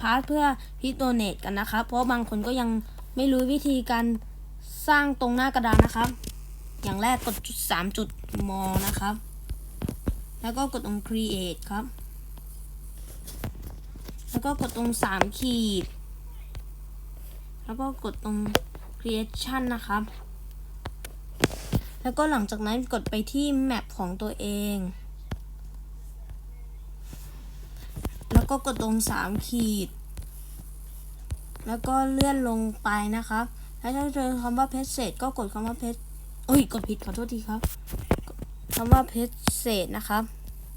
พาร์ทเพื่อพิโดเนตกันนะครับ เพราะบางคนก็ยังไม่รู้วิธีการสร้างตรงหน้ากระดานนะครับ อย่างแรกกดจุดสามจุดมอนะครับ แล้วก็กดตรง create ครับ แล้วก็กดตรงสามขีด แล้วก็กดตรง creation นะครับ แล้วก็หลังจากนั้นกดไปที่แมปของตัวเอง แล้ว ก็กดตรงสามขีด แล้วก็เลื่อนลงไปนะครับ แล้วถ้าเจอคำว่าเพจเศษก็กดคำว่าเพจโอ้ยกดผิดขอโทษทีครับคำว่าเพจเศษนะครับ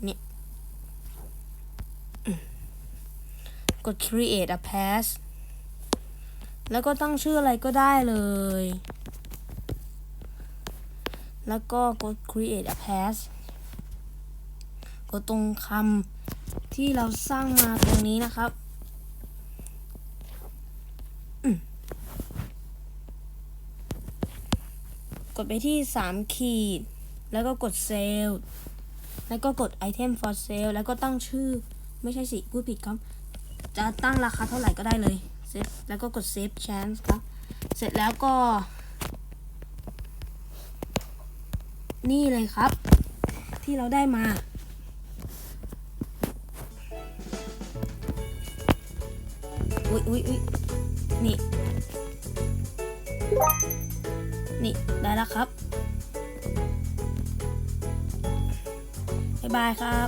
เนี่ย กด create a path แล้วก็ตั้งชื่ออะไรก็ได้เลย แล้วก็กด create a path กดตรงคำ ที่เราสร้างมาตรงนี้นะครับ กดไปที่ 3 ขีด แล้วก็กด save แล้วก็กด item for sale แล้วก็ตั้งชื่อ ไม่ใช่สิพูดผิดครับ จะตั้งราคาเท่าไหร่ก็ได้เลย save แล้วก็กด save chance ครับ เสร็จแล้วก็ นี่เลยครับ ที่เราได้มา อุ๊ยอุ๊ยอุ๊ยนี่ นี่ ได้แล้วครับ บ๊ายบายครับ